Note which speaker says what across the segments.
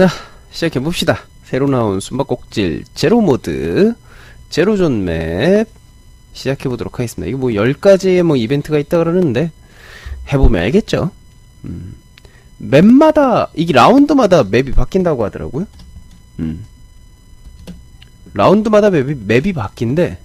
Speaker 1: 자, 시작해봅시다. 새로 나온 숨바꼭질 제로 모드, 제로존 맵, 시작해보도록 하겠습니다. 이거 뭐 10가지의 뭐 이벤트가 있다 그러는데, 해보면 알겠죠? 음. 맵마다, 이게 라운드마다 맵이 바뀐다고 하더라고요. 음. 라운드마다 맵이, 맵이 바뀐대.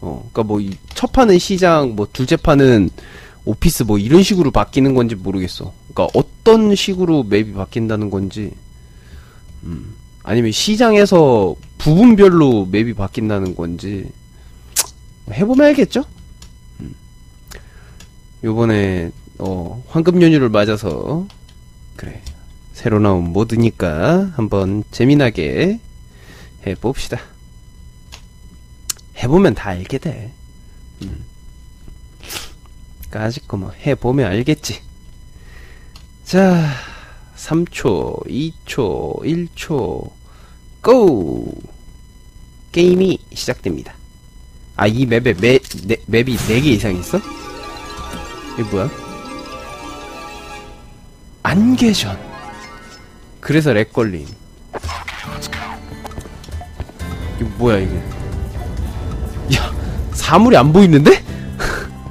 Speaker 1: 어, 그니까 뭐, 이첫 판은 시장, 뭐, 둘째 판은 오피스 뭐 이런 식으로 바뀌는 건지 모르겠어. 그러니까 어떤 식으로 맵이 바뀐다는 건지, 음, 아니면 시장에서 부분별로 맵이 바뀐다는 건지 해보면 알겠죠? 음. 요번에 어, 황금 연휴를 맞아서 그래 새로 나온 모드니까 한번 재미나게 해봅시다. 해보면 다 알게 돼. 음. 아직 거뭐 해보면 알겠지. 자, 3초, 2초, 1초, 고! 게임이 시작됩니다. 아, 이 맵에 매, 네, 맵이 4개 이상 있어? 이게 뭐야? 안개전. 그래서 렉 걸림. 이거 뭐야, 이게. 야, 사물이 안 보이는데?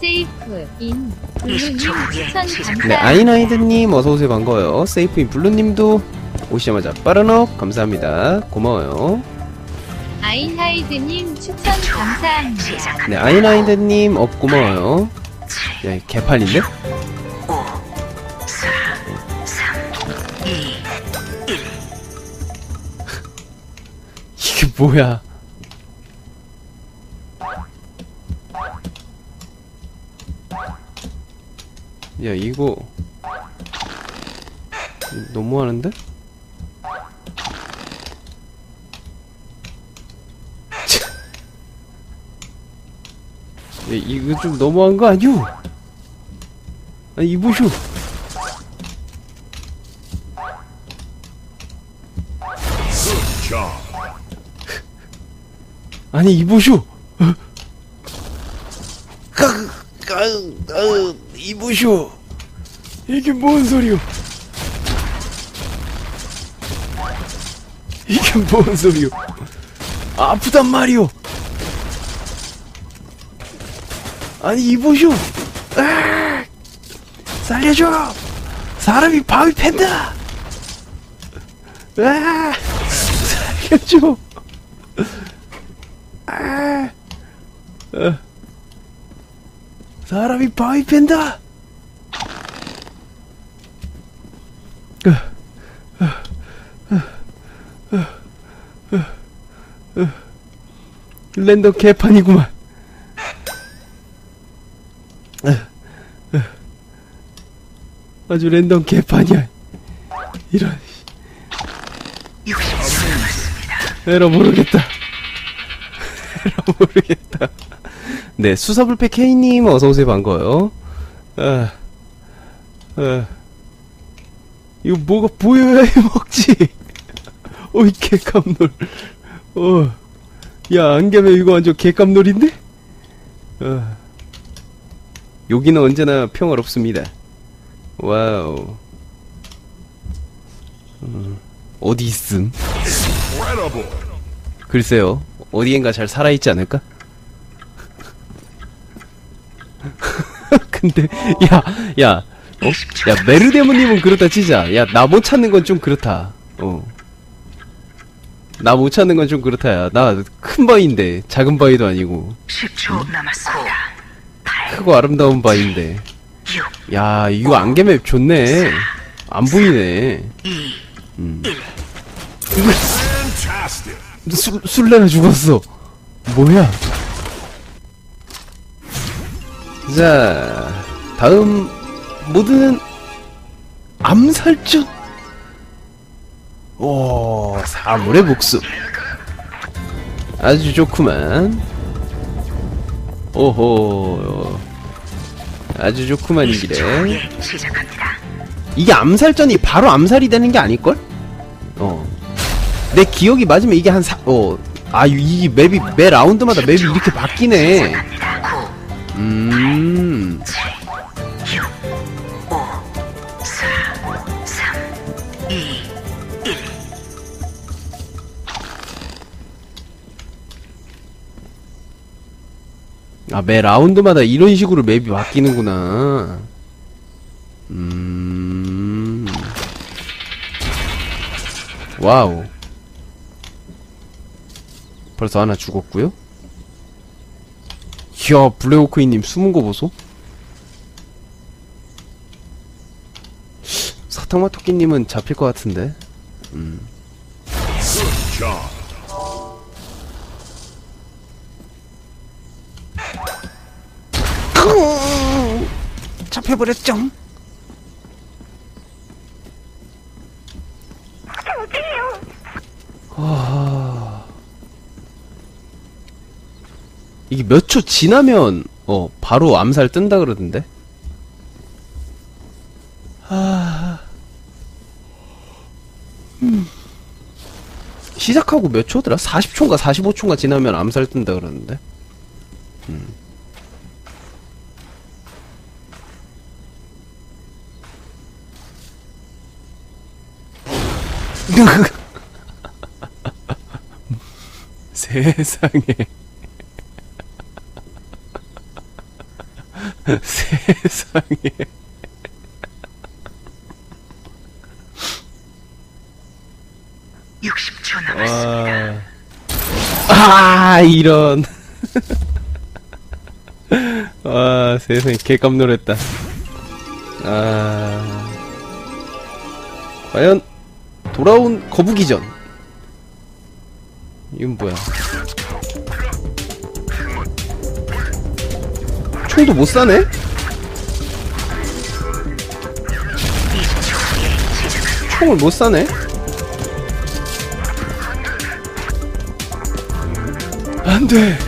Speaker 2: 세이프 인 감사
Speaker 1: 네, 아이나이드님 어서오세요. 반가워요. 세이프인 블루님도 오시자마자 빠른업 감사합니다. 고마워요.
Speaker 2: 아이하이드님 추천 감사합니다.
Speaker 1: 네 아이나이드님 업 고마워요. 야 개판인데? 이게 뭐야 야 이거 너무하는데? 야, 이거 좀 너무한 거 아니오? 아니 이보쇼 아니 이보쇼 까, 이보쇼 이게 뭔 소리요 이게 뭔 소리요 아프단 말이오 아니 이보쇼 아! 살려줘 사람이 바위 팬다 아! 살려줘 아! 어. 사람이 바위 팬다. 랜덤 개판이구만. 아주 랜덤 개판이야. 이런 에러 모르겠다. 에러 모르겠다 네 수사불패 K님 어서오세요. 반가워요. 아, 아, 이거 뭐가 보여야 먹지? 어이 개깜놀. 어, 야 안개면 이거 완전 개깜놀인데? 어. 여기는 언제나 평화롭습니다. 와우. 음, 어디 있음? 글쎄요. 어디엔가 잘 살아있지 않을까 근데 야 야 어? 야 메르데모님은 그렇다 치자. 야 나 못 찾는 건 좀 그렇다. 어. 나 못 찾는 건 좀 그렇다 야. 나 큰 바위인데 작은 바위도 아니고.
Speaker 3: 10초 남았습니다.
Speaker 1: 크고 아름다운 바위인데.
Speaker 3: 6,
Speaker 1: 야 이거 안개맵 좋네. 안 보이네.
Speaker 3: 2,
Speaker 1: 음. 술, 술래가 죽었어. 뭐야 자 다음 모드는 암살전 오 사물의 복수 아주 좋구만 오호 아주 좋구만
Speaker 3: 예, 시작합니다.
Speaker 1: 이게 암살전이 바로 암살이 되는 게 아닐걸? 어. 내 기억이 맞으면 이게 한 사, 어. 아, 이 맵이, 매 라운드마다 맵이 이렇게 바뀌네.
Speaker 3: 시작합니다. 9,
Speaker 1: 음. 아, 매 라운드마다 이런 식으로 맵이 바뀌는구나. 음. 와우. 벌써 하나 죽었고요. 이야, 블레오크이님 숨은 거 보소. 사탕마 토끼님은 잡힐 것 같은데. 음. 잡혀버렸죠. 아... 이게 몇 초 지나면 어 바로 암살 뜬다 그러던데. 아... 음. 시작하고 몇 초더라? 40초인가 45초인가 지나면 암살 뜬다 그러는데. 세상에. 세상에.
Speaker 3: 육십 초 남았습니다.
Speaker 1: 아, 이런. 아, 세상에, 개 깜 놀랬다. 아. 과연, 돌아온 거북이전. 이건 뭐야. 총도 못 사네? 총을 못 사네? 안 돼!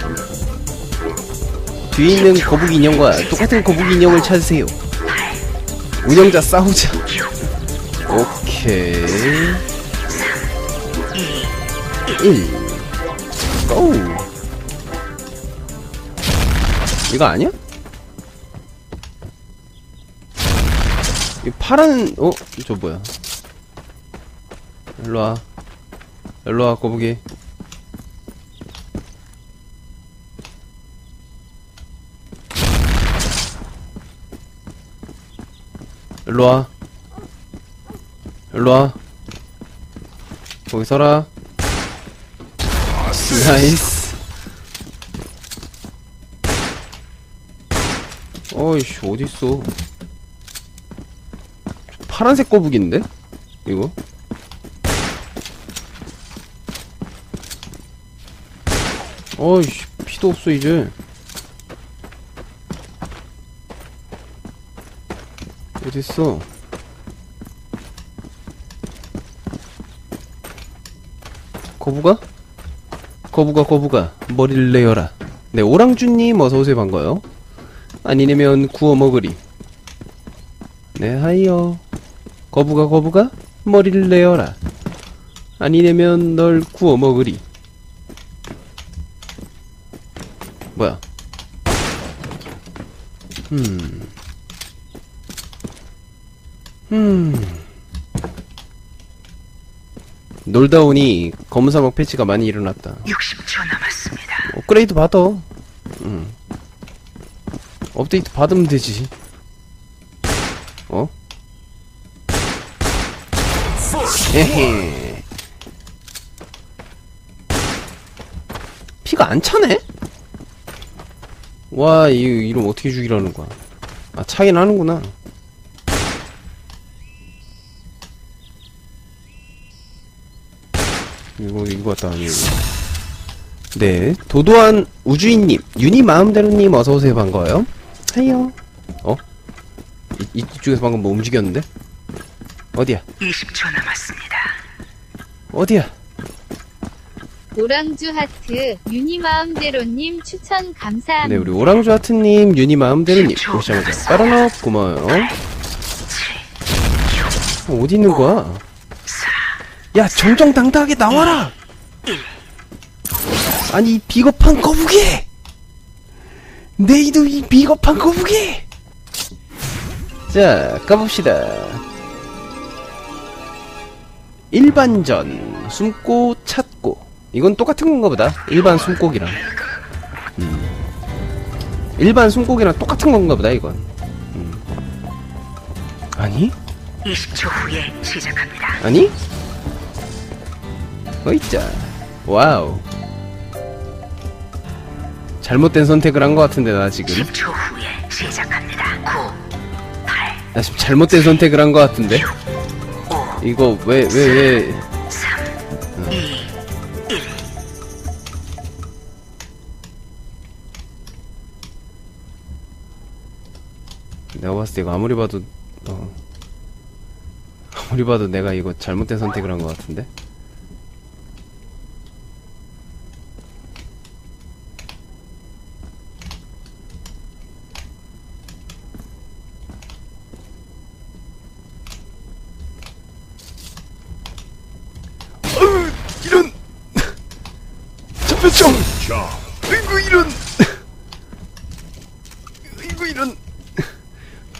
Speaker 1: 뒤에 있는 거북이 인형과 똑같은 거북이 인형을 찾으세요. 운영자 싸우자. 오케이. 1. 고! 이거 아니야? 이 파란, 어? 저 뭐야? 일로와. 일로와, 거북이. 일로와. 일로와. 거기 서라. 나이스. 어이씨, 어딨어. 파란색 거북인데? 이거? 어이씨, 피도 없어, 이제. 어딨어? 거북아? 거북아 거북아 머리를 내어라. 네 오랑주님 어서오세요. 반가워요. 아니면 구워 먹으리. 네 하이요. 거북아 거북아 머리를 내어라. 아니면 널 구워 먹으리. 뭐야? 음 음. 놀다 오니 검은 사막 패치가 많이 일어났다.
Speaker 3: 육십 초 남았습니다.
Speaker 1: 업그레이드 받아. 응. 업데이트 받으면 되지. 어? 에헤. 피가 안 차네? 와, 이, 이름 어떻게 죽이라는 거야. 아, 차긴 하는구나. 이거, 이거 같다, 아니. 네, 도도한 우주인님, 유니 마음대로님 어서오세요, 반가워요. 하이요. 어? 이, 이쪽에서 방금 뭐 움직였는데? 어디야?
Speaker 3: 이십 초 남았습니다.
Speaker 1: 어디야?
Speaker 2: 오랑주 하트 유니 마음대로님 추천 감사합니다.
Speaker 1: 네, 우리 오랑주 하트님, 유니 마음대로님, 오시자마자 빠르너 고마워요. 어, 어디 있는 거야? 야, 정정당당하게 나와라! 아니, 이 비겁한 거북이! 내 이도 이 비겁한 거북이! 자, 가봅시다. 일반전, 숨고 찾고. 이건 똑같은 건가 보다. 일반 숨고기랑. 음. 일반 숨고기랑 똑같은 건가 보다 이건 음. 아니?
Speaker 3: 20초 후에 시작합니다.
Speaker 1: 아니? 어이짜 와우. 잘못된 선택을 한 것 같은데 나 지금.
Speaker 3: 10초 후에 시작합니다. 9, 8,
Speaker 1: 나 지금 잘못된 선택을 한 것 같은데?
Speaker 3: 5,
Speaker 1: 이거 왜 왜 왜?
Speaker 3: 3, 2, 1.
Speaker 1: 내가 봤을 때 이거 아무리 봐도 어. 아무리 봐도 내가 이거 잘못된 선택을 한 것 같은데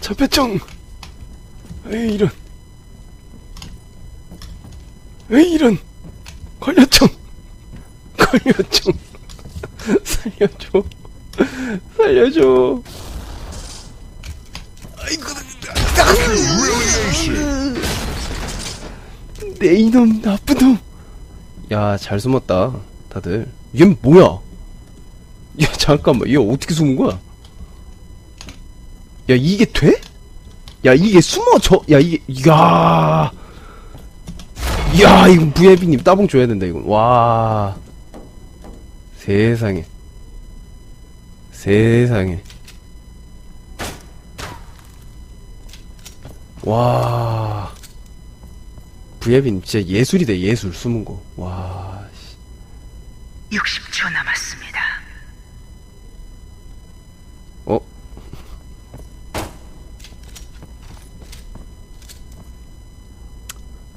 Speaker 1: 잡혔죠 에이 이런 에이 이런 걸렸죠 걸렸죠 살려줘 살려줘 아이고 내 이놈 나쁜 놈. 야, 잘 숨었다. 다들. 얘 뭐야? 야, 잠깐만. 얘 어떻게 숨은 거야? 야, 이게 돼? 야, 이게 숨어 저 야, 이게 야. 야, 이거 VIP 님 따봉 줘야 된다, 이건. 와. 세상에. 세상에. 와. VIP님 진짜 예술이다, 예술. 숨은 거. 와. 씨.
Speaker 3: 60초 남았습니다.
Speaker 1: 어?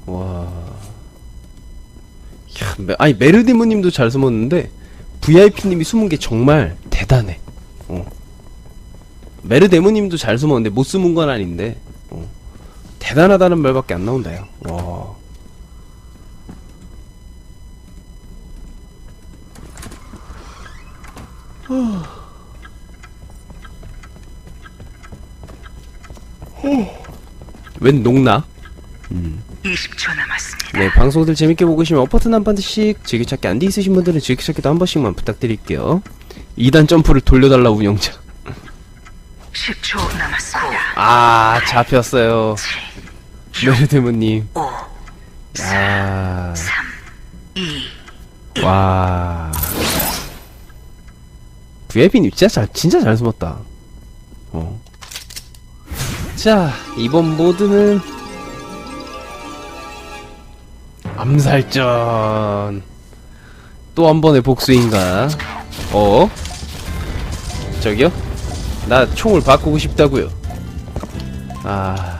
Speaker 1: 와. 야, 메- 아니, 메르디무님도 잘 숨었는데, VIP님이 숨은 게 정말 대단해. 어. 메르데무님도 잘 숨었는데, 못 숨은 건 아닌데, 어. 대단하다는 말밖에 안 나온다, 요 와. 웬 농락?
Speaker 3: 20초 남았습니다.
Speaker 1: 네, 방송들 재밌게 보고 계시면 어퍼튼 한 번씩 즐겨찾기 안 돼 있으신 분들은 즐겨찾기도 한 번씩만 부탁드릴게요. 2단 점프를 돌려달라 운영자.
Speaker 3: 10초 남았습니다.
Speaker 1: 아, 잡혔어요.
Speaker 3: 7,
Speaker 1: 메르데모님.
Speaker 3: 5,
Speaker 1: 아,
Speaker 3: 3, 2,
Speaker 1: 와. VIP님 진짜 잘, 진짜 잘 숨었다. 어. 자, 이번 모드는 암살전. 또 한 번의 복수인가? 어? 저기요? 나 총을 바꾸고 싶다고요. 아,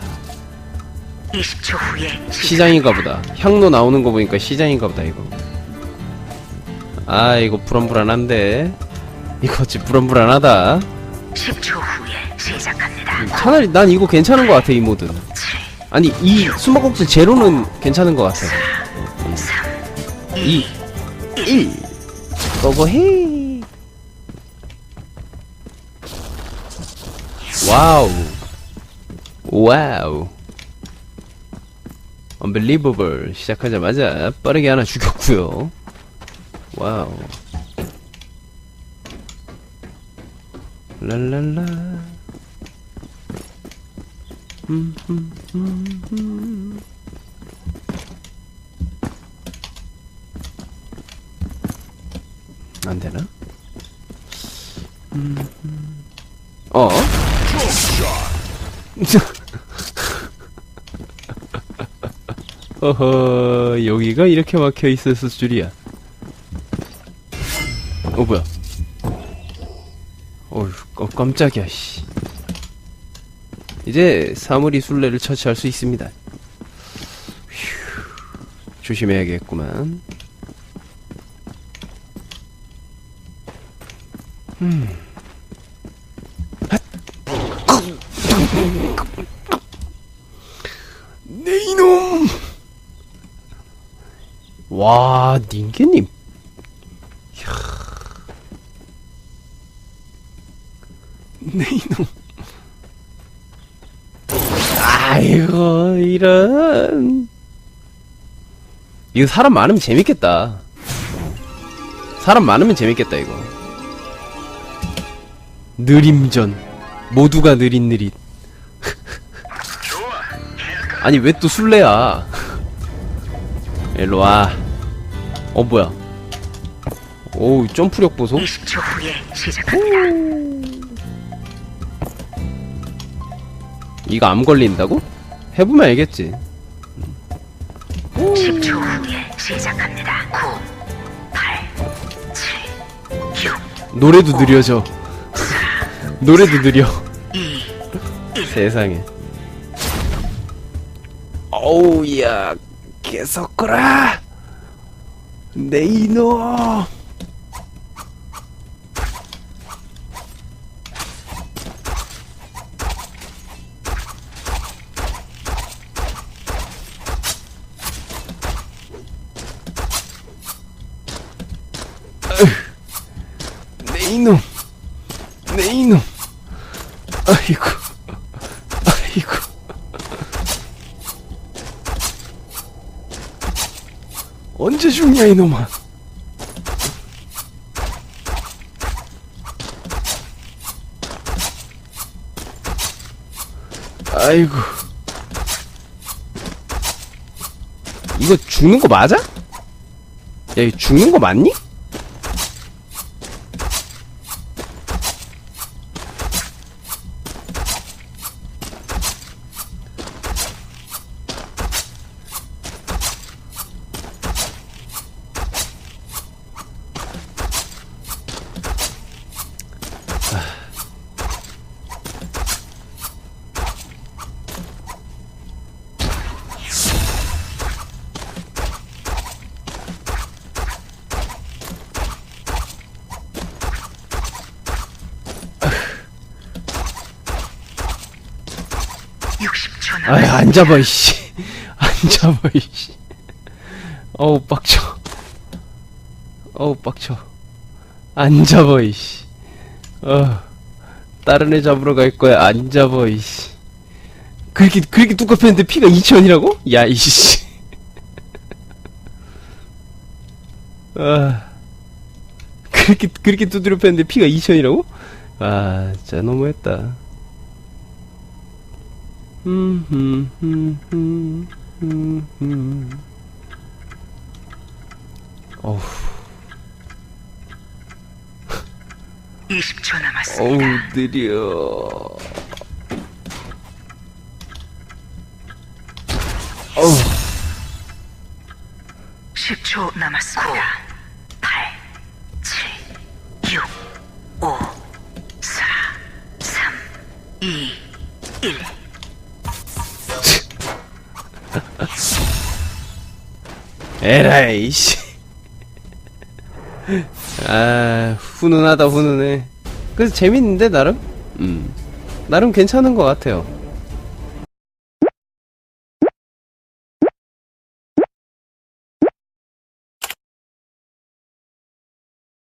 Speaker 3: 20초 후에 시작.
Speaker 1: 시장인가 보다. 향로 나오는 거 보니까 시장인가 보다, 이거. 아, 이거 불안불안한데. 이거 진짜 불안불안하다.
Speaker 3: 10초 후에 시작합니다.
Speaker 1: 차라리 난 이거 괜찮은 것 같아, 이 모드.
Speaker 3: 7,
Speaker 1: 아니, 이 수마곡들 제로는 괜찮은 것 같아.
Speaker 3: 3,
Speaker 1: 2, 1. 고고해. 와우. 와우. Unbelievable. 시작하자마자 빠르게 하나 죽였고요. 와우. 랄랄라. 음, 음, 음, 음. 안 되나? 음, 음. 어? 어허, 여기가 이렇게 막혀 있었을 줄이야. 어, 뭐야? 어휴, 어, 깜짝이야, 씨. 이제 사물이 술래를 처치할 수 있습니다. 휴, 조심해야겠구만. 내 이놈! 와, 닌게님. 이야. 네 이놈. 아이고 이런. 이거 사람 많으면 재밌겠다. 사람 많으면 재밌겠다 이거. 느림전. 모두가 느릿느릿. 아니 왜 또 술래야? 일로 와. 어 뭐야? 오 점프력 보소.
Speaker 3: 20초 후에 시작합니다.
Speaker 1: 이거 암 걸린다고? 해보면 알겠지.
Speaker 3: 10초 후에 시작합니다. 9, 8, 7, 6,
Speaker 1: 노래도 느려져. 노래도 느려.
Speaker 3: 2,
Speaker 1: 세상에. 어우야, 이놈. 으, 내 이놈. 내 이놈. 아이고. 아이고. 언제 죽냐 이놈아. 아이고. 이거 죽는 거 맞아? 야, 이거 죽는 거 맞니? 아이. 안 잡아, 이씨. 안 잡아, 이씨. 어우, 빡쳐. 어우, 빡쳐. 안 잡아, 이씨. 어. 다른 애 잡으러 갈 거야. 안 잡아, 이씨. 그렇게, 그렇게 두껍했는데 피가 2천이라고? 야, 이씨. 아. 그렇게, 그렇게 두드려 팼는데 피가 2천이라고? 아, 진짜 너무했다. 어우,
Speaker 3: 20초
Speaker 1: 어우,
Speaker 3: 남았습니다.
Speaker 1: 느려. 어우,
Speaker 3: 10초 남았습니다. 8, 7, 6, 5, 4, 3, 2, 1.
Speaker 1: 에라이, 씨. 아, 훈훈하다, 훈훈해. 그래서 재밌는데, 나름? 음. 나름 괜찮은 것 같아요.